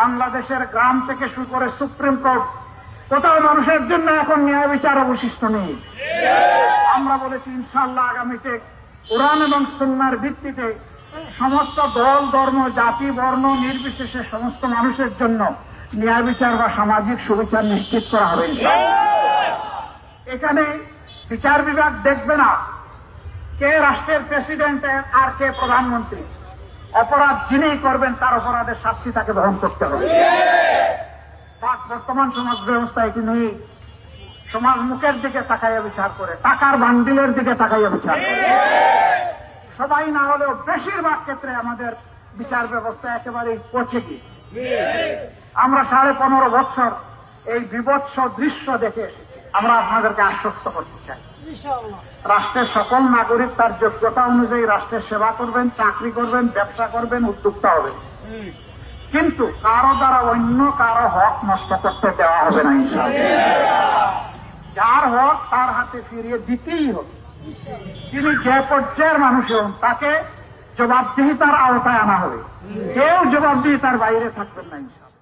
বাংলাদেশের গ্রাম থেকে শুরু করে সুপ্রিম কোর্ট, কোথাও মানুষের জন্য এখন ন্যায় বিচার অবশিষ্ট নেই। আমরা বলেছি ইনশাল্লাহ আগামীতে কোরআন এবং সন্ন্যার ভিত্তিতে সমস্ত দল, ধর্ম, জাতি, বর্ণ, নির্বিশেষে সমস্ত মানুষের জন্য ন্যায় বিচার বা সামাজিক সুবিচার নিশ্চিত করা হবে এখানে বিচার বিভাগ দেখবে না, কে রাষ্ট্রের প্রেসিডেন্ট আর কে প্রধানমন্ত্রী। অপরাধ যিনি করবেন, তার অপরাধের শাস্তি তাকে বহন করতে হবে। বর্তমান সমাজ ব্যবস্থা এটি নেই। সমাজ মুখের দিকে তাকাইয়া বিচার করে, টাকার বান্ডিলের দিকে তাকাইয়া বিচার করে। সবাই না হলেও বেশিরভাগ ক্ষেত্রে আমাদের বিচার ব্যবস্থা একেবারেই পচে গিয়েছে। আমরা সাড়ে পনেরো বছর এই বিভৎস দৃশ্য দেখে এসেছি। আমরা আপনাদেরকে আশ্বস্ত করতে চাই। রাষ্ট্রের সকল নাগরিক তার যোগ্যতা অনুযায়ী রাষ্ট্রের সেবা করবেন চাকরি করবেন ব্যবসা করবেন উদ্যোক্তা হবেন। কিন্তু কারও দ্বারা অন্য কারও হক নষ্ট করতে দেওয়া হবে না যার হক তার হাতে ফিরিয়ে দিতেই হবে। তিনি যে পর্যায়ের মানুষ হন তাকে জবাবদিহিতার আওতায় আনা হবে। কেউ জবাবদিহিতার বাইরে থাকবেন না ইনশাআল্লাহ।